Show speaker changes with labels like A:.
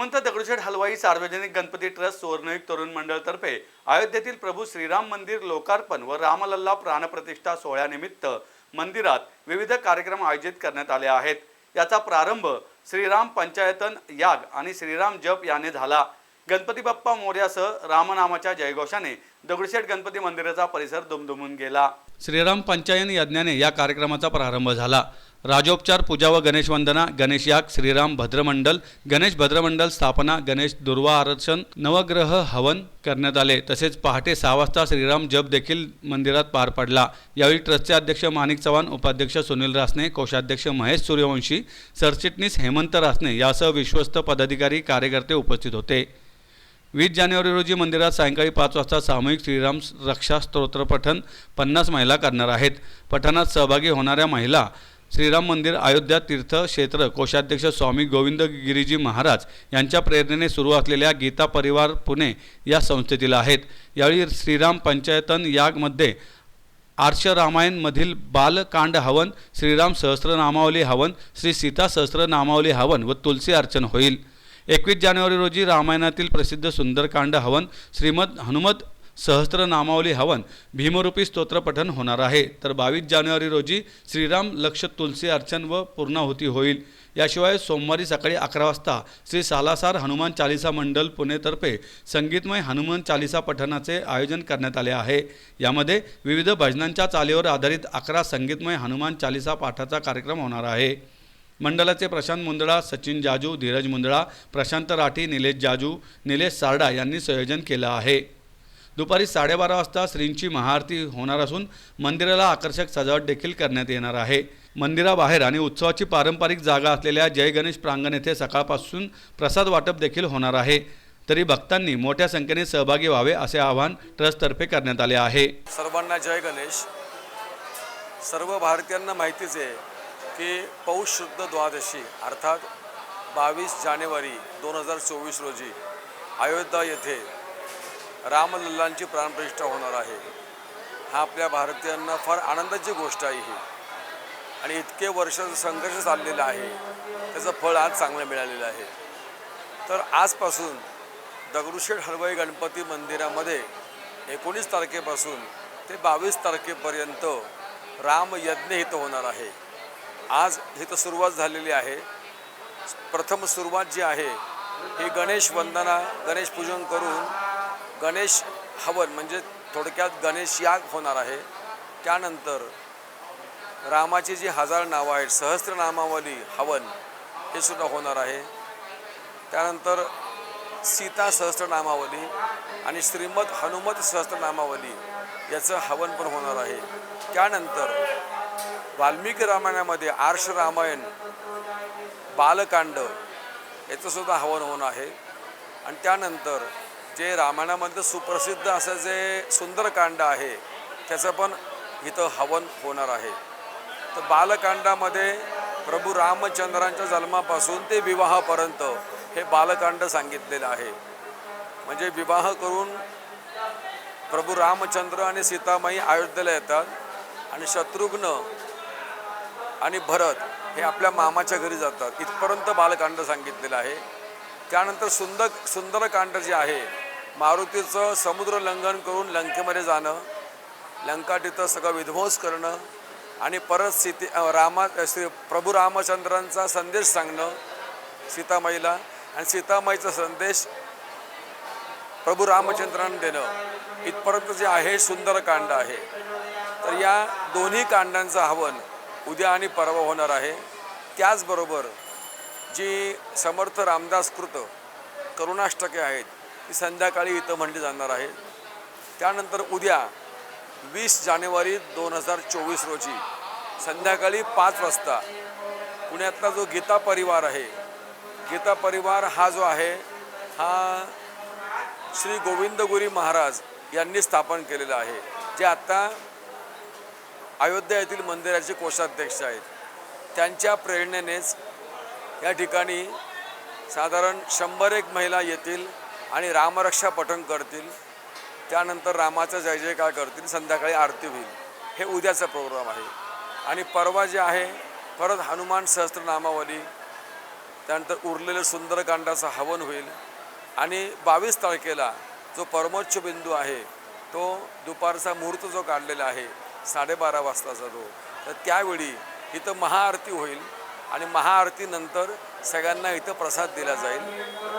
A: श्रीमंत दगडूशेठ हलवाई सार्वजनिक गणपती ट्रस्ट सुवर्णयुग तरुण मंडळतर्फे अयोध्येतील प्रभू श्रीराम मंदिर लोकार्पण व रामलल्ला प्राणप्रतिष्ठा सोहळ्यानिमित्त मंदिरात विविध कार्यक्रम आयोजित करण्यात आले आहेत. याचा प्रारंभ श्रीराम पंचायतन याग आणि श्रीराम जप याने झाला. गणपती बाप्पा मोर्यासह रामनामाच्या जयघोषाने दगडूशेठ गणपती मंदिराचा परिसर दुमदुमून गेला. श्रीराम पंचायन यज्ञाने या कार्यक्रमाचा प्रारंभ झाला. राजोपचार पूजा व गणेश वंदना गणेश याग श्रीराम भद्रमंडल गणेश भद्रमंडल स्थापना गणेश दुर्वा आरक्षण नवग्रह हवन करण्यात आले. तसेच पहाटे सहा वाजता श्रीराम जप देखील मंदिरात पार पडला. यावेळी ट्रस्टचे अध्यक्ष माणिक चव्हाण उपाध्यक्ष सुनील रासने कोषाध्यक्ष महेश सूर्यवंशी सरचिटणीस हेमंत रासने यासह विश्वस्त पदाधिकारी कार्यकर्ते उपस्थित होते. वीस जानेवारी रोजी मंदिरात सायंकाळी पाच वाजता सामूहिक श्रीराम रक्षा स्तोत्र पठण पन्नास महिला करणार आहेत. पठणात सहभागी होणाऱ्या महिला श्रीराम मंदिर अयोध्या तीर्थ क्षेत्र कोषाध्यक्ष स्वामी गोविंद गिरीजी महाराज यांच्या प्रेरणेने सुरू असलेल्या गीता परिवार पुणे या संस्थेतील आहेत. यावेळी श्रीराम पंचायतन यागमध्ये आर्ष रामायणमधील बालकांड हवन श्रीराम सहस्रनामावली हवन श्री सीता सहस्रनामावली हवन व तुलसी अर्चन होईल. एकवीस जानेवारी रोजी रामायणातील प्रसिद्ध सुंदरकांड हवन श्रीमद हनुमत सहस्त्रनामावली हवन भीमरूपी स्तोत्रपठन होणार आहे. तर बावीस जानेवारी रोजी श्रीराम लक्ष तुलसी अर्चन व पूर्णाहुती होईल. याशिवाय सोमवारी सकाळी अकरा वाजता श्री सालासार हनुमान चालिसा मंडल पुणेतर्फे संगीतमय हनुमान चालिसा पठणाचे आयोजन करण्यात आले आहे. यामध्ये विविध भजनांच्या चालीवर आधारित अकरा संगीतमय हनुमान चालिसा पाठाचा कार्यक्रम होणार आहे. मंडळाचे प्रशांत मुंदळा सचिन जाजू धीरज मुंदळा प्रशांत राठी निलेश जाजू निलेश सारडा यांनी संयोजन केलं आहे. दुपारी साडेबारा वाजता श्रींची महाआरती होणार असून मंदिराला आकर्षक सजावट देखील करण्यात येणार आहे. मंदिराबाहेर आणि उत्सवाची पारंपरिक जागा असलेल्या जय गणेश प्रांगण येथे सकाळपासून प्रसाद वाटप देखील होणार आहे. तरी भक्तांनी मोठ्या संख्येने सहभागी व्हावे असे आवाहन ट्रस्टतर्फे करण्यात आले आहे.
B: सर्वांना जय गणेश. सर्व भारतीयांना माहितीच आहे की पौष शुद्ध द्वादशी अर्थात बावीस जानेवारी दोन हजार चोवीस रोजी अयोध्या येथे रामलल्लांची प्राणप्रतिष्ठा होणार आहे. हा आपल्या भारतीयांना फार आनंदाची गोष्ट आहे ही. आणि इतके वर्ष संघर्ष चाललेला आहे त्याचं फळ आज चांगलं मिळालेलं आहे. तर आजपासून दगडूशेठ हलवाई गणपती मंदिरामध्ये एकोणीस तारखेपासून ते बावीस तारखेपर्यंत रामयज्ञ इथं होणार आहे. आज इथं सुरुवात झालेली आहे. प्रथम सुरुवात जी आहे ही गणेश वंदना गणेश पूजन करून गणेश हवन म्हणजे थोडक्यात गणेश याग होणार आहे. त्यानंतर रामाची जी हजार नावं आहेत सहस्त्रनामावली हवन हे सुद्धा होणार आहे. त्यानंतर सीता सहस्त्रनामावली आणि श्रीमद हनुमत सहस्त्रनामावली याचं हवन पण होणार आहे. त्यानंतर वाल्मिकी रामायणामध्ये आर्ष रामायण बालकांड याचं सुद्धा हवन होणं आहे. आणि त्यानंतर जे रामायणामध्ये सुप्रसिद्ध असं जे सुंदरकांड आहे त्याचं पण इथं हवन होणार आहे. तर बालकांडामध्ये प्रभू रामचंद्रांच्या जन्मापासून ते विवाहापर्यंत हे बालकांड सांगितलेलं आहे. म्हणजे विवाह करून प्रभू रामचंद्र आणि सीतामाई अयोध्येला येतात आणि शत्रुघ्न आणि भरत हे आपल्या मामाच्या घरी जातात. इथपर्यंत बालकांड सांगितलेलं आहे. त्यानंतर सुंदर सुंदरकांड जे आहे मारुतीचं समुद्र लंघन करून लंकेमध्ये जाणं लंका तिथं सगळं विध्वंस करणं आणि परत सीते रामा श्री प्रभू रामचंद्रांचा संदेश सांगणं सीतामाईला आणि सीतामाईचा संदेश प्रभू रामचंद्रांना देणं. इथपर्यंत जे आहे सुंदरकांड आहे. तर या दोन्ही कांडांचं हवन उद्या आणि परवा होणार आहे. त्याचबरोबर जी समर्थ रामदास कृत करुणाष्टके आहेत ती संध्याकाळी इथं म्हणली जाणार आहेत त्यानंतर उद्या वीस जानेवारी दोन हजार चोवीस रोजी संध्याकाळी पाच वाजता पुण्यातला जो गीता परिवार आहे गीता परिवार हा जो आहे हा श्री गोविंदगुरी महाराज यांनी स्थापन केलेलं आहे. जे आत्ता अयोध्या येथील मंदिराचे कोषाध्यक्ष आहेत. त्यांच्या प्रेरणेनेच या ठिकाणी साधारण शंभर एक महिला येतील आणि रामरक्षा पठण करतील. त्यानंतर रामाचा जय जयकार करतील संध्याकाळी आरती होईल. हे उद्याचा प्रोग्राम आहे. आणि परवा जे आहे परत हनुमान सहस्त्रनामावली त्यानंतर उरलेलं सुंदरकांडाचं हवन होईल. आणि बावीस तारखेला जो परमोच्च बिंदू आहे तो दुपारचा मुहूर्त जो काढलेला आहे साडेबारा वाजताचा तो तर त्यावेळी इथं महाआरती होईल आणि महाआरतीनंतर सगळ्यांना इथं प्रसाद दिला जाईल.